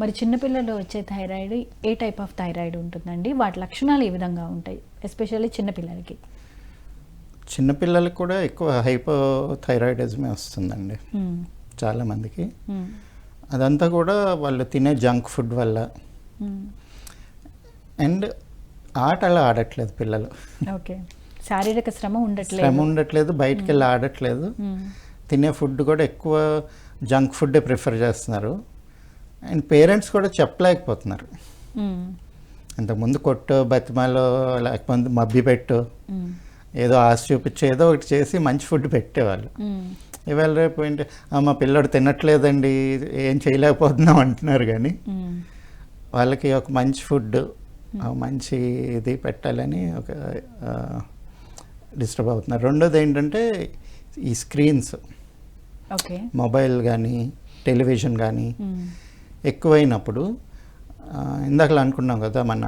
మరి చిన్నపిల్లల్లో వచ్చే థైరాయిడ్ ఏ టైప్ ఆఫ్ థైరాయిడ్ ఉంటుందండి? వాటి లక్షణాలు ఏ విధంగా ఉంటాయి? ఎస్పెషల్లీ చిన్నపిల్లలకి. చిన్నపిల్లలకు కూడా ఎక్కువ హైపో థైరాయిడిజమే వస్తుందండి. చాలామందికి. అదంతా కూడా వాళ్ళు తినే జంక్ ఫుడ్ వల్ల. అండ్ ఆటలు ఆడట్లేదు పిల్లలు. ఓకే. శారీరక శ్రమ ఉండట్లేదు. శ్రమ ఉండట్లేదు బయటికి వెళ్ళి ఆడట్లేదు. తినే ఫుడ్ కూడా ఎక్కువ జంక్ ఫుడ్డే ప్రిఫర్ చేస్తున్నారు. అండ్ పేరెంట్స్ కూడా చెప్పలేకపోతున్నారు మ్మ్. ఇంతకుముందు కొట్టు బతిమాలో లేకపోతే మబ్బి పెట్టు. ఏదో ఆశ చూపించి ఏదో ఒకటి చేసి మంచి ఫుడ్ పెట్టేవాళ్ళు. ఇవాళ రేపు ఏంటి "ఆ, మా పిల్లడు తినట్లేదండి ఏం చేయలేకపోతున్నాం అంటున్నారు కానీ. వాళ్ళకి ఒక మంచి ఫుడ్ మంచి ఇది పెట్టాలని ఒక డిస్టర్బ్ అవుతున్నారు రెండోది ఏంటంటే ఈ స్క్రీన్స్ మొబైల్ కానీ టెలివిజన్ కానీ. ఎక్కువైనప్పుడు ఇందాకలా అనుకున్నాం కదా మన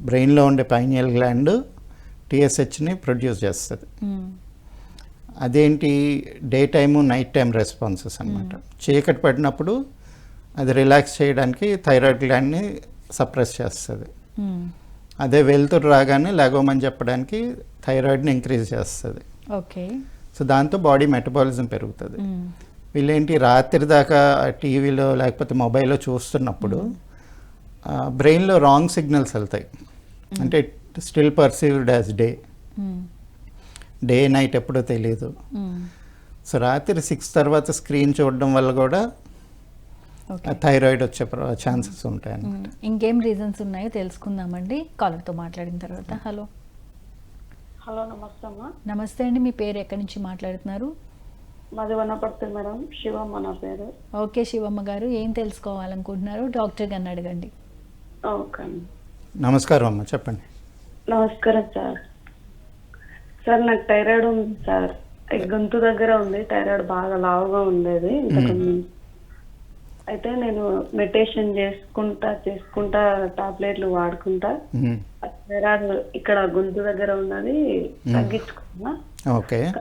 బ్రెయిన్లో ఉండే పైనియల్ గ్లాండ్ టీఎస్హెచ్ని ప్రొడ్యూస్ చేస్తుంది. అదేంటి? Day time night time responses అనమాట చీకటి పడినప్పుడు అది రిలాక్స్ చేయడానికి థైరాయిడ్ గ్లాండ్ని సప్రెస్ చేస్తుంది. అదే వెలుతురు రాగానే లేగవమని చెప్పడానికి థైరాయిడ్ని ఇంక్రీజ్ చేస్తుంది. ఓకే. సో దాంతో బాడీ మెటబాలిజం పెరుగుతుంది. వీళ్ళేంటి? రాత్రి దాకా టీవీలో లేకపోతే మొబైల్లో చూస్తున్నప్పుడు బ్రెయిన్లో రాంగ్ సిగ్నల్స్ వెళ్తాయి. అంటే still perceived as day. Day night ఎప్పుడో తెలియదు. సో రాత్రి సిక్స్ తర్వాత స్క్రీన్ చూడడం వల్ల కూడా ఓకే. థైరాయిడ్ వచ్చే ఛాన్సెస్ ఉంటాయి మ్మ్. ఇంకేం రీజన్స్ ఉన్నాయో తెలుసుకుందామండి. కాలర్తో మాట్లాడిన తర్వాత. హలో. హలో నమస్తే అమ్మా. నమస్తే అండి. మీ పేరు ఎక్కడి నుంచి మాట్లాడుతున్నారు? మాది వనపర్తి మేడం శివమ్మ నా పేరు. ఓకే శివమ్మ గారు ఏం తెలుసుకోవాలనుకుంటున్నారు? డాక్టర్ గారిని అడగండి. ఓకే నమస్కారం అమ్మ చెప్పండి. నమస్కారం సార్. సార్ నాకు థైరాయిడ్ ఉంది సార్. ఈ గొంతు దగ్గర ఉంది థైరాయిడ్ బాగా లావుగా ఉండేది. అయితే నేను మెడిటేషన్ చేసుకుంటా చేసుకుంటా టాబ్లెట్లు వాడుకుంటా. థైరాయిడ్ ఇక్కడ గొంతు దగ్గర ఉన్నది తగ్గించుకున్నా. ఓకే.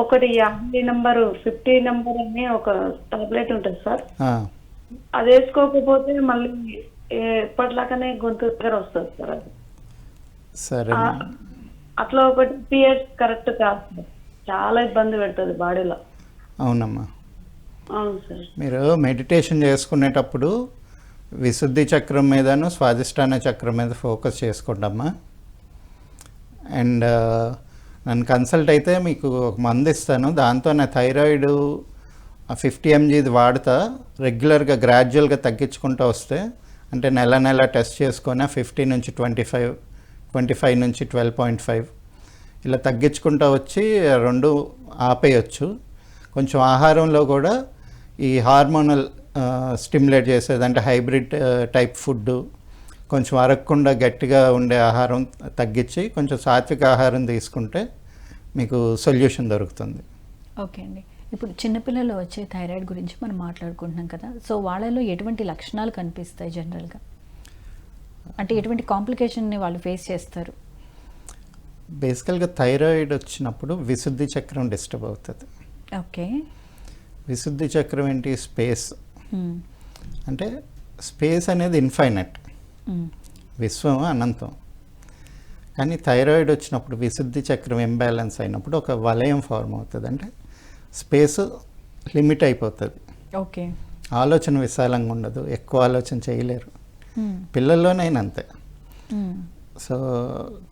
ఒకటి యాభై నంబర్ ఫిఫ్టీ నంబర్ అని ఒక టాబ్లెట్ ఉంటుంది సార్. అది వేసుకోకపోతే మళ్ళీ ఎప్పటిలాగానే గొంతు దగ్గర వస్తుంది సార్ అది. సరే. అట్లా ఒకటి పీరియడ్స్ కరెక్ట్ కాదు. చాలా ఇబ్బంది పెడుతుంది బాడీలో. అవునమ్మా. అవును సార్. మీరు మెడిటేషన్ చేసుకునేటప్పుడు విశుద్ధి చక్రం మీదను స్వాదిష్టాన చక్రం మీద ఫోకస్ చేసుకోండమ్మా అండ్ నన్ను కన్సల్ట్ అయితే మీకు ఒక మందు ఇస్తాను. దాంతో నా థైరాయిడ్ ఫిఫ్టీ ఎంజీది వాడతా. రెగ్యులర్గా గ్రాడ్యువల్గా తగ్గించుకుంటూ వస్తే అంటే నెల నెల టెస్ట్ చేసుకొని ఫిఫ్టీ నుంచి ట్వంటీ ఫైవ్ ట్వంటీ ఫైవ్ నుంచి ట్వెల్వ్ పాయింట్ ఫైవ్ ఇలా తగ్గించుకుంటూ వచ్చి రెండు ఆపేయచ్చు. కొంచెం ఆహారంలో కూడా ఈ హార్మోనల్ స్టిమ్యులేట్ చేసేది అంటే హైబ్రిడ్ టైప్ ఫుడ్ కొంచెం అరగకుండా గట్టిగా ఉండే ఆహారం తగ్గించి కొంచెం సాత్విక ఆహారం తీసుకుంటే మీకు సొల్యూషన్ దొరుకుతుంది. ఓకే అండి. ఇప్పుడు చిన్నపిల్లలు వచ్చే థైరాయిడ్ గురించి మనం మాట్లాడుకుంటున్నాం కదా సో వాళ్ళలో ఎటువంటి లక్షణాలు కనిపిస్తాయి జనరల్గా? అంటే ఎటువంటి కాంప్లికేషన్ని వాళ్ళు ఫేస్ చేస్తారు? బేసికల్గా థైరాయిడ్ వచ్చినప్పుడు విశుద్ధి చక్రం డిస్టర్బ్ అవుతుంది. ఓకే. విశుద్ధి చక్రం ఏంటి? స్పేస్. అంటే స్పేస్ అనేది ఇన్ఫైనట్. విశ్వం అనంతం. కానీ థైరాయిడ్ వచ్చినప్పుడు విశుద్ధి చక్రం ఇంబ్యాలెన్స్ అయినప్పుడు ఒక వలయం ఫార్మ్ అవుతుంది. అంటే స్పేస్ లిమిట్ అయిపోతుంది. ఓకే. ఆలోచన విశాలంగా ఉండదు. ఎక్కువ ఆలోచన చేయలేరు. మ్మ్. పిల్లల్లోనైనా అంతే మ్మ్. సో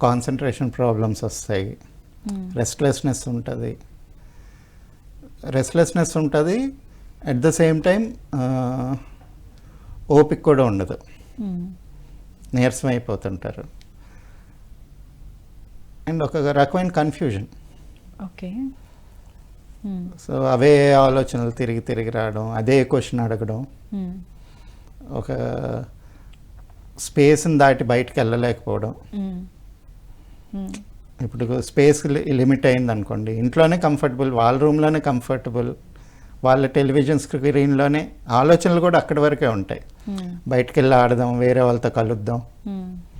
కాన్సన్ట్రేషన్ ప్రాబ్లమ్స్ వస్తాయి. మ్మ్. రెస్ట్లెస్నెస్ ఉంటుంది. రెస్ట్లెస్నెస్ ఉంటుంది. అట్ ద సేమ్ టైం ఓపిక కూడా ఉండదు. నీరసం అయిపోతుంటారు అండ్ ఒక రకమైన కన్ఫ్యూజన్ ఓకే. సో అవే ఆలోచనలు తిరిగి తిరిగి రావడం అదే క్వశ్చన్ అడగడం. మ్మ్. ఒక స్పేస్ని దాటి బయటకు వెళ్ళలేకపోవడం. ఇప్పుడు స్పేస్ లిమిట్ అయింది అనుకోండి ఇంట్లోనే కంఫర్టబుల్ వాళ్ళ రూమ్లోనే కంఫర్టబుల్ వాళ్ళ టెలివిజన్ స్క్రీన్లోనే ఆలోచనలు కూడా అక్కడి వరకే ఉంటాయి మ్మ్. బయటకు వెళ్ళి ఆడదాం వేరే వాళ్ళతో కలుద్దాం.